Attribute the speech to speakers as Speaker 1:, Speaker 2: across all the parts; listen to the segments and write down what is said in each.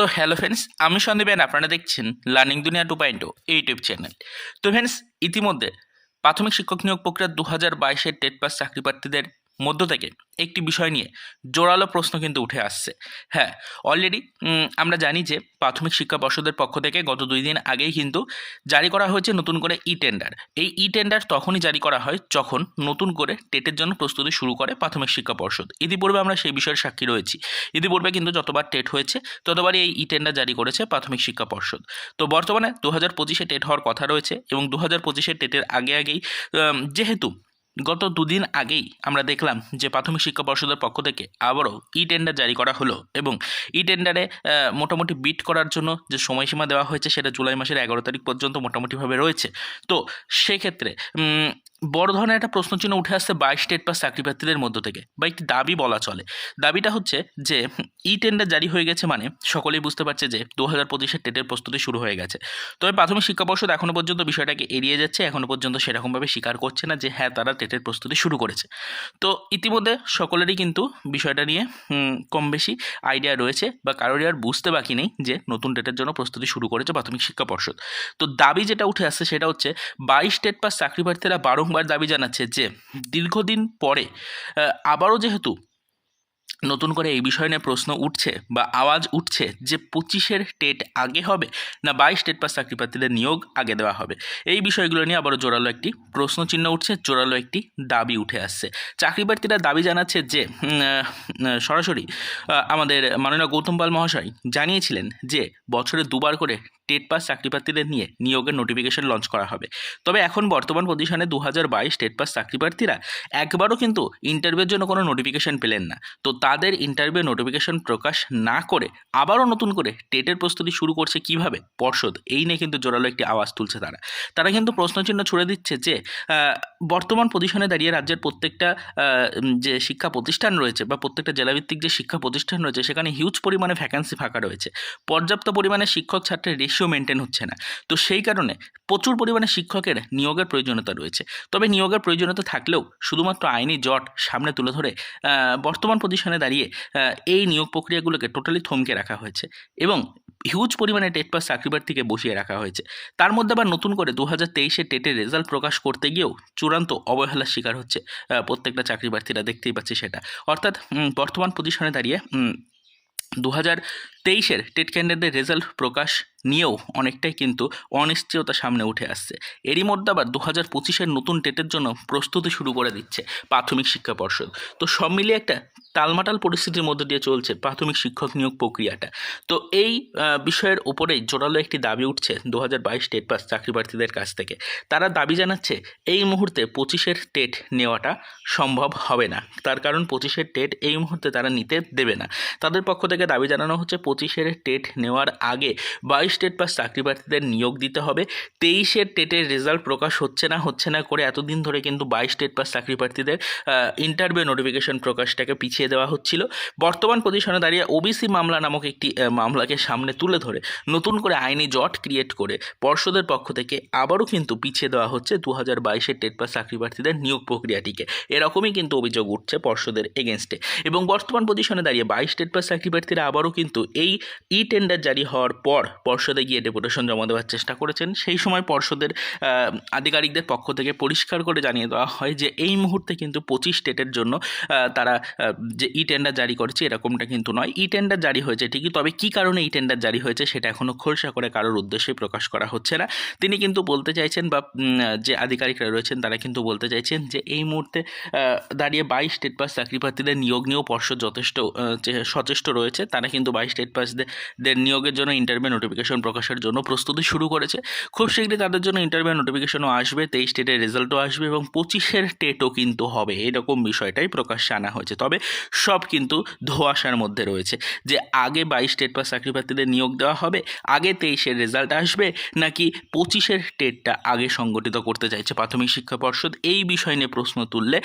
Speaker 1: তো hello friends আমি সন্দীপেন আপনারা দেখছেন learning Duniya two point YouTube channel তো ফ্রেন্ডস ইতিমধ্যে প্রাথমিক শিক্ষক নিয়োগ প্রক্রিয়া দু হাজার বাইশের টেট পাস চাকরি প্রার্থীদের মধ্য থেকে একটি বিষয় নিয়ে জোরালো প্রশ্ন কিন্তু উঠে আসছে। হ্যাঁ অলরেডি আমরা জানি যে প্রাথমিক শিক্ষা পর্ষদের পক্ষ থেকে গত দুই দিন আগেই কিন্তু জারি করা হয়েছে নতুন করে ই টেন্ডার এই ই টেন্ডার তখনই জারি করা হয় যখন নতুন করে টেটের জন্য প্রস্তুতি শুরু করে প্রাথমিক শিক্ষা পর্ষদ। ইতিপূর্বে আমরা সেই বিষয়ের সাক্ষী রয়েছি। ইতিপূর্বে কিন্তু যতবার টেট হয়েছে, ততবারই এই ই টেন্ডার জারি করেছে প্রাথমিক শিক্ষা পর্ষদ। তো বর্তমানে দু হাজার পঁচিশে টেট হওয়ার কথা রয়েছে এবং দু হাজার পঁচিশে টেটের আগে আগেই যেহেতু গত দুদিন আগেই আমরা দেখলাম যে প্রাথমিক শিক্ষা পর্ষদের পক্ষ থেকে আবারও ই টেন্ডার জারি করা হলো এবং ই টেন্ডারে মোটামুটি বিট করার জন্য যে সময়সীমা দেওয়া হয়েছে সেটা জুলাই মাসের এগারো তারিখ পর্যন্ত মোটামুটিভাবে রয়েছে। তো সেক্ষেত্রে বড় ধরনের একটা প্রশ্ন চিহ্ন উঠে আসছে বাইশ স্টেট পাস চাকরি প্রার্থীদের মধ্য থেকে বা একটি দাবি বলা চলে। দাবিটা হচ্ছে যে, ই টেন্ডার জারি হয়ে গেছে মানে সকলেই বুঝতে পারছে যে দু হাজার পঁচিশের টেটের প্রস্তুতি শুরু হয়ে গেছে। তবে প্রাথমিক শিক্ষা পর্ষদ এখনও পর্যন্ত বিষয়টাকে এড়িয়ে যাচ্ছে এখনও পর্যন্ত সেরকমভাবে স্বীকার করছে না যে হ্যাঁ তারা টেটের প্রস্তুতি শুরু করেছে। তো ইতিমধ্যে সকলেরই কিন্তু বিষয়টা নিয়ে কম বেশি আইডিয়া রয়েছে বা কারোরই আর বুঝতে বাকি নেই যে, নতুন টেটের জন্য প্রস্তুতি শুরু করেছে প্রাথমিক শিক্ষা পর্ষদ। তো দাবি যেটা উঠে আসছে সেটা হচ্ছে বাইশ টেট পাস চাকরি প্রার্থীরা বারংবার দাবি জানাচ্ছে যে দীর্ঘদিন পরে আবারও যেহেতু নতুন করে এই বিষয় নিয়ে প্রশ্ন উঠছে বা আওয়াজ উঠছে যে পঁচিশের টেট আগে হবে না বাইশ টেট পাস চাকরি প্রার্থীদের নিয়োগ আগে দেওয়া হবে? এই বিষয়গুলো নিয়ে আবারও জোরালো একটি প্রশ্ন চিহ্ন উঠছে, জোরালো একটি দাবি উঠে আসছে। চাকরি প্রার্থীরা দাবি জানাচ্ছে যে সরাসরি আমাদের মাননীয় গৌতম পাল মহাশয় জানিয়েছিলেন যে বছরে দুবার করে টেট পাস চাকরি প্রার্থীদের নিয়ে নিয়োগের নোটিফিকেশন লঞ্চ করা হবে। তবে এখন বর্তমান পজিশনে দু হাজার বাইশ টেট পাস চাকরি প্রার্থীরা একবারও কিন্তু ইন্টারভিউর জন্য কোনো নোটিফিকেশন পেলেন না। তো তাদের ইন্টারভিউ নোটিফিকেশন প্রকাশ না করে আবারও নতুন করে টেটের প্রস্তুতি শুরু করছে কীভাবে? পর্ষদ। এই নিয়ে কিন্তু জোরালো একটি আওয়াজ তুলছে তারা। তারা কিন্তু প্রশ্নচিহ্ন ছুড়ে দিচ্ছে যে বর্তমান পজিশনে দাঁড়িয়ে রাজ্যের প্রত্যেকটা যে শিক্ষা প্রতিষ্ঠান রয়েছে বা প্রত্যেকটা জেলাভিত্তিক যে শিক্ষা প্রতিষ্ঠান রয়েছে, সেখানে হিউজ পরিমাণে ভ্যাকান্সি ফাঁকা রয়েছে। পর্যাপ্ত পরিমাণে শিক্ষক ছাত্রের রেশিও মেনটেন হচ্ছে না। তো সেই কারণে প্রচুর পরিমাণে শিক্ষকের নিয়োগের প্রয়োজনীয়তা রয়েছে। তবে নিয়োগের প্রয়োজনীয়তা থাকলেও শুধুমাত্র আইনি জট সামনে তুলে ধরে বর্তমান পজিশনে দাঁড়িয়ে এই নিয়োগ প্রক্রিয়াগুলোকে টোটালি থমকে রাখা হয়েছে এবং হিউজ পরিমাণে টেট পাস চাকরি প্রার্থীকে বসিয়ে রাখা হয়েছে। তার মধ্যে আবার নতুন করে দু হাজার তেইশে টেটের রেজাল্ট প্রকাশ করতে গিয়েও চূড়ান্ত অবহেলার শিকার হচ্ছে প্রত্যেকটা চাকরি প্রার্থীরা দেখতেই পাচ্ছে সেটা। অর্থাৎ বর্তমান পজিশনে দাঁড়িয়ে দু হাজার তেইশের টেট ক্যান্ডিডেটদের রেজাল্ট প্রকাশ নিয়েও অনেকটাই কিন্তু অনিশ্চয়তা সামনে উঠে আসছে। এরই মধ্যে আবার দু হাজার পঁচিশের নতুন টেটের জন্য প্রস্তুতি শুরু করে দিচ্ছে প্রাথমিক শিক্ষা পর্ষদ। তো সব মিলিয়ে একটা টালমাটাল পরিস্থিতির মধ্যে দিয়ে চলছে প্রাথমিক শিক্ষক নিয়োগ প্রক্রিয়াটা। তো এই বিষয়ের ওপরেই জোরালো একটি দাবি উঠছে দু হাজার বাইশ টেট পাস চাকরি প্রার্থীদের কাছ থেকে। তারা দাবি জানাচ্ছে এই মুহূর্তে পঁচিশের টেট নেওয়াটা সম্ভব হবে না। তার কারণ পঁচিশের টেট এই মুহূর্তে তারা নিতে দেবে না। তাদের পক্ষ থেকে দাবি জানানো হচ্ছে পঁচিশের টেট নেওয়ার আগে বাইশ টেট পাস চাকরি প্রার্থীদের নিয়োগ দিতে হবে। তেইশের টেটের রেজাল্ট প্রকাশ হচ্ছে না হচ্ছে না করে এতদিন ধরে কিন্তু বাইশ টেট পাস চাকরি প্রার্থীদের ইন্টারভিউ নোটিফিকেশন প্রকাশটাকে পিছিয়ে দেওয়া হচ্ছিল। বর্তমান পজিশনে দাঁড়িয়ে ওবিসি মামলা নামক একটি মামলাকে সামনে তুলে ধরে নতুন করে আইনি জট ক্রিয়েট করে পর্ষদের পক্ষ থেকে আবারও কিন্তু পিছিয়ে দেওয়া হচ্ছে দু হাজার বাইশের টেট পাস চাকরি প্রার্থীদের নিয়োগ প্রক্রিয়াটিকে। এরকমই কিন্তু অভিযোগ উঠছে পর্ষদের এগেনস্টে এবং বর্তমান পজিশনে দাঁড়িয়ে বাইশ টেট পাস চাকরি প্রার্থীরা আবারও কিন্তু এই ই টেন্ডার জারি হওয়ার পর পর্ষদে গিয়ে ডেপুটেশন জমা দেওয়ার চেষ্টা করেছেন। সেই সময় পর্ষদের আধিকারিকদের পক্ষ থেকে পরিষ্কার করে জানিয়ে দেওয়া হয় যে, এই মুহূর্তে কিন্তু পঁচিশ স্টেটের জন্য তারা যে ই টেন্ডার জারি করেছে এরকমটা কিন্তু নয়। ই টেন্ডার জারি হয়েছে ঠিকই, তবে কী কারণে ই টেন্ডার জারি হয়েছে সেটা এখনও খোলসা করে কারোর উদ্দেশ্যে প্রকাশ করা হচ্ছে না। তিনি কিন্তু বলতে চাইছেন বা যে আধিকারিকরা রয়েছেন তারা কিন্তু বলতে চাইছেন যে, এই মুহূর্তে দাঁড়িয়ে বাইশ স্টেট পাস চাকরি প্রার্থীদের নিয়োগ নিয়েও পর্ষদ যথেষ্ট সচেষ্ট রয়েছে, তারা কিন্তু বাইশ স্টেট পাসদের দের নিয়োগের জন্য ইন্টারভিউ নোটিফিকেশন প্রকাশের জন্য প্রস্তুতি শুরু করেছে। খুব শীঘ্রই তাদের জন্য ইন্টারভিউ নোটিফিকেশনও আসবে, তেইশ টেটের রেজাল্টও আসবে এবং পঁচিশের টেটও কিন্তু হবে। এরকম বিষয়টাই প্রকাশ্যে আনা হয়েছে। তবে সব কিন্তু ধোঁয়াশার মধ্যে রয়েছে যে আগে বাইশ টেট পাস চাকরি প্রার্থীদের নিয়োগ দেওয়া হবে, আগে তেইশের রেজাল্ট আসবে নাকি পঁচিশের টেটটা আগে সংগঠিত করতে চাইছে প্রাথমিক শিক্ষা পর্ষদ? এই বিষয় নিয়ে প্রশ্ন তুললে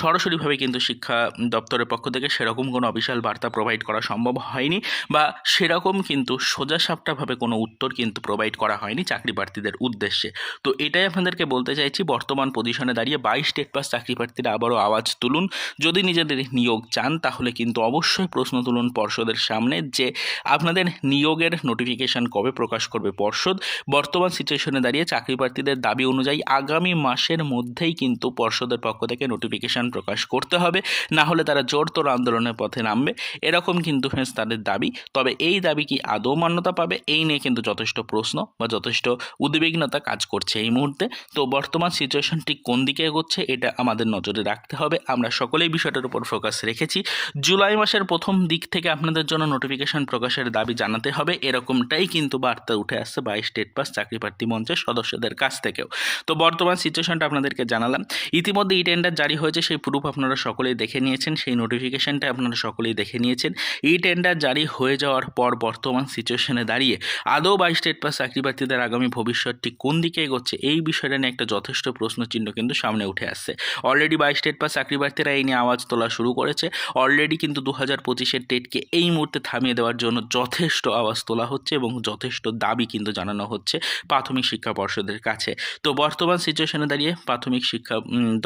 Speaker 1: সরাসরিভাবে কিন্তু শিক্ষা দপ্তরের পক্ষ থেকে সেরকম কোনো অফিসিয়াল বার্তা প্রোভাইড করা সম্ভব হয়নি বা বা সেরকম কিন্তু সোজাসাপটাভাবে কোনো উত্তর কিন্তু প্রোভাইড করা হয়নি চাকরি প্রার্থীদের উদ্দেশ্যে। তো এটাই আপনাদেরকে বলতে চাইছি, বর্তমান পজিশনে দাঁড়িয়ে বাইশ স্টেট পাস চাকরি প্রার্থীরা আবারও আওয়াজ তুলুন। যদি নিজেদের নিয়োগ চান, তাহলে কিন্তু অবশ্যই প্রশ্ন তুলুন পর্ষদের সামনে যে আপনাদের নিয়োগের নোটিফিকেশান কবে প্রকাশ করবে পর্ষদ। বর্তমান সিচুয়েশনে দাঁড়িয়ে চাকরি প্রার্থীদের দাবি অনুযায়ী আগামী মাসের মধ্যেই কিন্তু পর্ষদের পক্ষ থেকে নোটিফিকেশান প্রকাশ করতে হবে। না হলে তারা জোরতোর আন্দোলনের পথে নামবে। এরকম কিন্তু ফ্রেন্ডস তাদের দাবি। তবে এই দাবি কি আদৌ মান্যতা পাবে? এই নিয়ে কিন্তু যথেষ্ট প্রশ্ন বা যথেষ্ট উদ্বিগ্নতা কাজ করছে এই মুহূর্তে। তো বর্তমান সিচুয়েশনটি কোন দিকে এগোচ্ছে এটা আমাদের নজরে রাখতে হবে। আমরা সকলেই বিষয়টার উপর ফোকাস রেখেছি। জুলাই মাসের প্রথম দিক থেকে আপনাদের জন্য নোটিফিকেশন প্রকাশের দাবি জানাতে হবে। এরকমটাই কিন্তু বার্তা উঠে আসছে বাই স্টেট পাস চাকরি প্রার্থী মঞ্চের সদস্যদের কাছ থেকেও। তো বর্তমান সিচুয়েশনটা আপনাদেরকে জানালাম। ইতিমধ্যে ই টেন্ডার জারি হয়েছে, সেই প্রুফ আপনারা সকলেই দেখে নিয়েছেন। সেই নোটিফিকেশনটা আপনারা সকলেই দেখে নিয়েছেন। ই টেন্ডার জারি হয়ে যাওয়ার পর বর্তমান সিচুয়েশনে দাঁড়িয়ে আদৌ বাই স্টেট পাস চাকরি প্রার্থীদের আগামী ভবিষ্যৎটি কোন দিকে এগোচ্ছে, এই বিষয়টা নিয়ে একটা যথেষ্ট প্রশ্নচিহ্ন কিন্তু সামনে উঠে আসছে। অলরেডি বাই স্টেট পাস চাকরি প্রার্থীরা এই নিয়ে আওয়াজ তোলা শুরু করেছে। অলরেডি কিন্তু দু হাজার পঁচিশের টেটকে এই মুহূর্তে থামিয়ে দেওয়ার জন্য যথেষ্ট আওয়াজ তোলা হচ্ছে এবং যথেষ্ট দাবি কিন্তু জানানো হচ্ছে প্রাথমিক শিক্ষা পর্ষদের কাছে। তো বর্তমান সিচুয়েশনে দাঁড়িয়ে প্রাথমিক শিক্ষা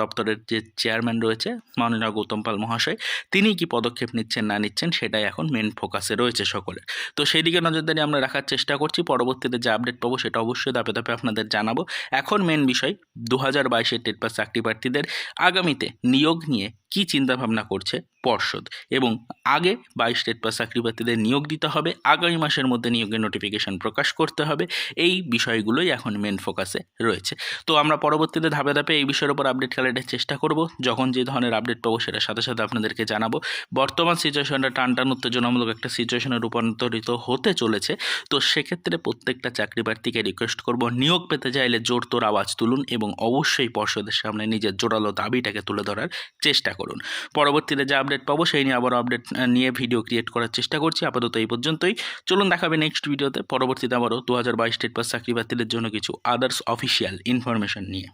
Speaker 1: দপ্তরের যে চেয়ারম্যান রয়েছে মাননীয় গৌতম পাল মহাশয়, তিনি কি পদক্ষেপ নিচ্ছেন, না নিচ্ছেন, সেটাই এখন মেন ফোকাসে রয়েছে। সকলের। তো সেই দিকে নজরদারি আমরা রাখার চেষ্টা করছি, পরবর্তীতে যে আপডেট পাবো সেটা অবশ্যই ধাপে ধাপে আপনাদের জানাব। এখন মেন বিষয় দু হাজার বাইশের টেট পাস চাকরি প্রার্থীদের আগামীতে নিয়োগ নিয়ে কী চিন্তাভাবনা করছে পর্ষদ? এবং আগে বাইশ স্টেট পাস চাকরি প্রার্থীদের নিয়োগ দিতে হবে, আগামী মাসের মধ্যে নিয়োগের নোটিফিকেশন প্রকাশ করতে হবে, এই বিষয়গুলোই এখন মেন ফোকাসে রয়েছে। তো আমরা পরবর্তীতে ধাপে ধাপে এই বিষয়ের উপর আপডেট কালেক্টের চেষ্টা করব, যখন যে ধরনের আপডেট পাবো সেটার সাথে সাথে আপনাদেরকে জানাব। বর্তমান সিচুয়েশনটা টান টান উত্তেজনামূলক একটা সিচুয়েশনে রূপান্তরিত হতে চলেছে, তো সেক্ষেত্রে প্রত্যেকটা চাকরি প্রার্থীকে রিকোয়েস্ট করব, নিয়োগ পেতে চাইলে জোর তোর আওয়াজ তুলুন এবং অবশ্যই পর্ষদের সামনে নিজের জোরালো দাবিটাকে তুলে ধরার চেষ্টা করুন। পরবর্তীতে যে আপডেট পাবো সেই নিয়ে আবার আপডেট নিয়ে ভিডিও ক্রিয়েট করার চেষ্টা করছি। আপাতত এই পর্যন্তই। চলুন দেখাবে নেক্সট ভিডিওতে পরবর্তীতে আবারও দু হাজার বাইশ স্টেট পাস চাকরি প্রার্থীদের জন্য কিছু আদার্স অফিসিয়াল ইনফরমেশন নিয়ে।